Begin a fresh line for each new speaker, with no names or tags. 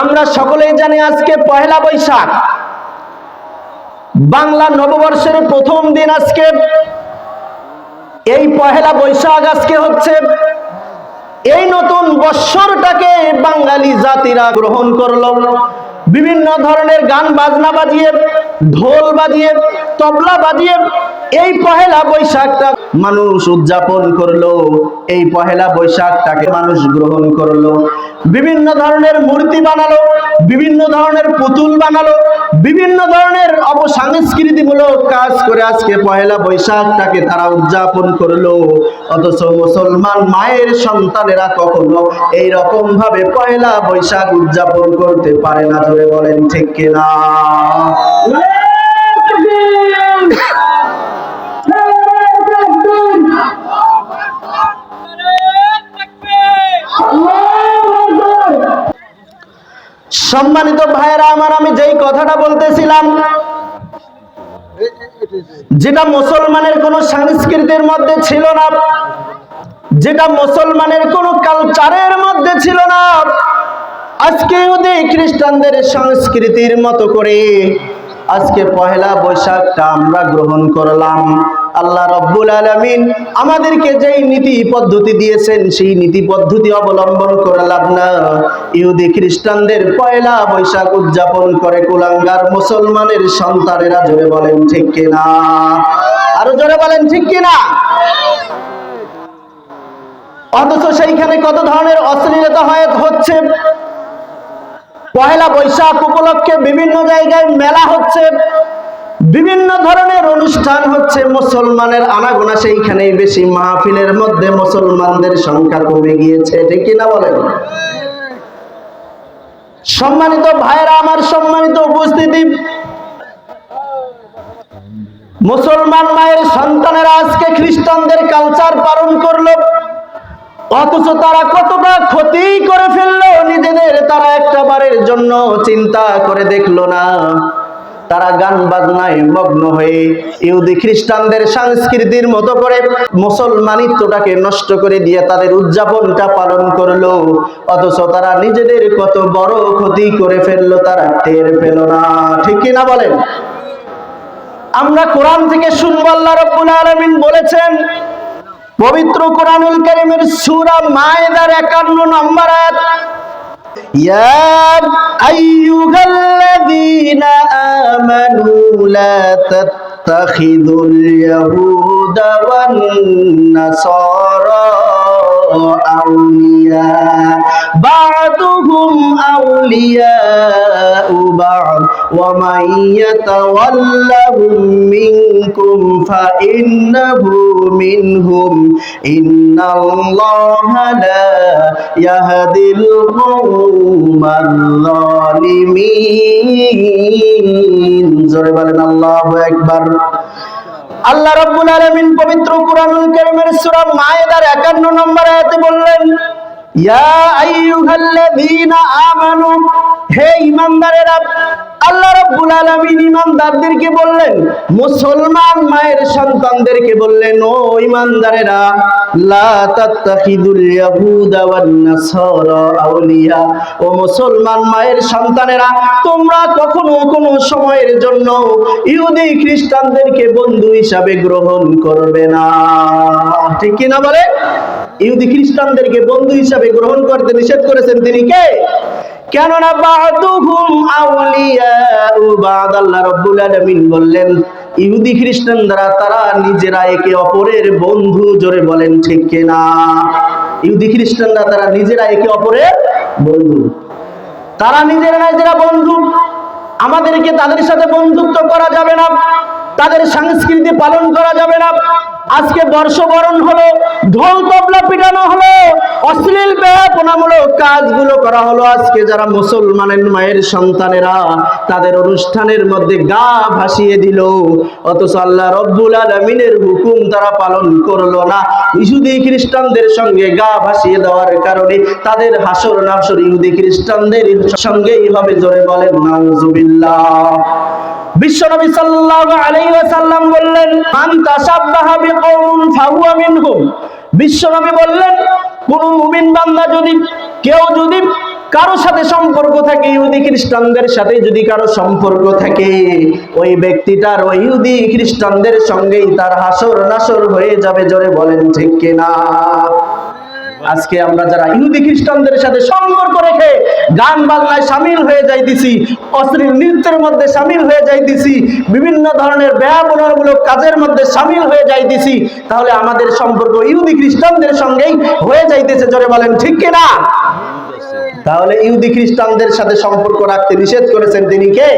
আমরা সকলেই জানি আজকে পহেলা বৈশাখ। বাংলা নববর্ষের প্রথম দিন আজকে। এই পহেলা বৈশাখ আজকে হচ্ছে এই নতুন বৎসরটাকে বাঙালি জাতিরা গ্রহণ করল। বিভিন্ন ধরনের গান বাজনা বাজিয়ে, ঢোল বাজিয়ে, তবলা বাজিয়ে, এই পহেলা বৈশাখটা মানুষ উদযাপন করল। এই পহেলা বৈশাখটাকে মানুষ গ্রহণ করল। বিভিন্ন ধরনের মূর্তি বানালো, বিভিন্ন ধরনের পুতুল বানালো, বিভিন্ন ধরনের অপসংস্কৃতিমূলক কাজ করে আজকে পহেলা বৈশাখটাকে তারা উদযাপন করল। অথচ মুসলমান মায়ের সন্তানেরা কখনো এই রকম ভাবে পয়লা বৈশাখ উদযাপন করতে পারে না। ধরে বলেন ঠিক কিনা? সম্মানিত ভাইয়েরা, আমার আমি যেই কথাটা বলতেছিলাম, যেটা মুসলমানের কোন সংস্কৃতির মধ্যে ছিল না, যেটা মুসলমানের কোন কালচারের মধ্যে ছিল না আজকে ওদের খ্রিস্টানদের সংস্কৃতির মতো করে আজকে পহেলা বৈশাখটা আমরা গ্রহণ করলাম। আল্লাহ রব্বুল আলমিন আমাদেরকে যেই নীতি পদ্ধতি দিয়েছেন, সেই নীতি পদ্ধতি অবলম্বন করলাম না। ইহুদি খ্রিস্টানদের পয়লা বৈশাখ উদযাপন করে কুলাঙ্গার মুসলমানের সন্তানেরা জোরে বলেন, ঠিক কিনা আরও জোরে বলেন, ঠিক কিনা অথচ সেইখানে কত ধরনের অশ্লীলতা হয় হচ্ছে? পয়লা বৈশাখ উপলক্ষে বিভিন্ন জায়গায় মেলা হচ্ছে, বিভিন্ন ধরনের অনুষ্ঠান হচ্ছে, মুসলমানের আনাগোনা সেইখানেই বেশি, মাহফিলের মধ্যে মুসলমানদের সংখ্যা কমে গিয়েছে, ঠিক কিনা বলেন? সম্মানিত ভাইরা আমার সম্মানিত উপস্থিতি, মুসলমান মায়ের সন্তানেরা আজকে খ্রিস্টানদের কালচার পালন করল। অথচ তারা কতটা ক্ষতি করে ফেলল, নিজেদের তারা একটা বারের জন্য চিন্তা করে দেখল না। তারা গান বাজনায় মগ্ন হয়ে ইহুদি খ্রিস্টানদের সংস্কৃতির মতো করে মুসলমানিত্বটাকে নষ্ট করে দিয়ে তাদের উদযাপনটা পালন করল। অথচ তারা নিজেদের কত বড় ক্ষতি করে ফেলল, তারা টের পেল না। ঠিক কিনা বলেন? আমরা কোরআন থেকে শুনব, আল্লাহ রাব্বুল আলামিন বলেছেন পবিত্র কোরআনুল কারীমের সুরা মায়েদার 51 নম্বর আয়াত ইয়া আইয়ুহাল্লাযীনা أولياء بعضهم أولياء بعض ومن يتولهم منكم فإنه منهم إن الله لا يهدي القوم الظالمين زرب الله أكبر আল্লাহ রাব্বুল আলামিন পবিত্র কুরআনুল কারীমের সূরা মায়েদার 51 নম্বর আয়াতে বললেন, ইয়া আইয়ুহাল্লাযীনা আমানু, হে ঈমানদারেরা আল্লাহ রাব্বুল আলামিন ঈমানদারদেরকে বললেন, মুসলমান মায়ের সন্তানদেরকে বললেন, ও ঈমানদারেরা লা তাত্তাখিদুল ইয়াহুদা ওয়ান নাসারা আউলিয়া। ও মুসলমান মায়ের সন্তানেরা, তোমরা কখনো কোনো সময়ের জন্য ইহুদি খ্রিস্টানদেরকে বন্ধু হিসাবে গ্রহণ করবে না। ঠিক কি না বলে? ইহুদি খ্রিস্টানদেরকে বন্ধু হিসাবে গ্রহণ করতে নিষেধ করেছেন তিনি কে? কেননা বাদুহুম আউলিয়াউ বাদ, আল্লাহ রাব্বুল আলামিন বললেন, ইহুদি খ্রিস্টান দ্বারা তারা নিজেরা একে অপরের বন্ধু জোরে বলেন, ঠিক কিনা? ইহুদি খ্রিস্টানরা তারা নিজেরা একে অপরের বন্ধু। তারা নিজেরা নিজেরা বন্ধু? আমাদেরকে তাদের সাথে বন্ধুত্ব করা যাবে না। তাদের সংস্কৃতি পালন করা যাবে না। আজকে বর্ষবরণ হলো, ঢোল তবলা পিটানো হলো, অশ্লীল ব্যয়াপনামূলক কাজগুলো করা হলো। আজকে যারা মুসলমানের মায়ের সন্তানেরা তাদের অনুষ্ঠানের মধ্যে গা ভাসিয়ে দিল, অথচ আল্লাহ রব্বুল আলমিনের হুকুম তারা পালন করল না। ইহুদি খ্রিস্টানদের সঙ্গে গা ভাসিয়ে দেওয়ার কারণে তাদের হাসর নাসর ইহুদি খ্রিস্টানদের সঙ্গেই হবে জোরে বলেন, নাউজুবিল্লাহ। বিশ্বনবী সাল্লাল্লাহু আলাইহি ওয়াসাল্লাম বললেন, মান তাসাব্বাহা বিশ্বনবী বললেন, কোন মুমিন বান্দা যদি, কেউ যদি কারও সাথে সম্পর্ক থাকে, ইহুদি খ্রিস্টানদের সাথে যদি কারও সম্পর্ক থাকে, ওই ব্যক্তিটার ওই ইহুদি খ্রিস্টানদের সঙ্গেই তার হাসর নাসর হয়ে যাবে, জোরে বলেন ঠিক কিনা? আজকে আমরা যারা ইহুদি খ্রিস্টানদের সাথে সম্পর্ক রেখে গান বাজনায় সামিল হয়ে যাইতেছি, অশ্লীল নৃত্যের মধ্যে সামিল হয়ে যাইতেছি, বিভিন্ন ধরনের ব্যয়ামূলক কাজের মধ্যে সামিল হয়ে যাইতেছি, তাহলে আমাদের সম্পর্ক ইহুদি খ্রিস্টানদের সঙ্গেই হয়ে যাইতেছে, জোরে বলেন, ঠিক কিনা? তাহলে ইহুদি খ্রিস্টানদের সাথে সম্পর্ক রাখতে নিষেধ করেছেন তিনি কে?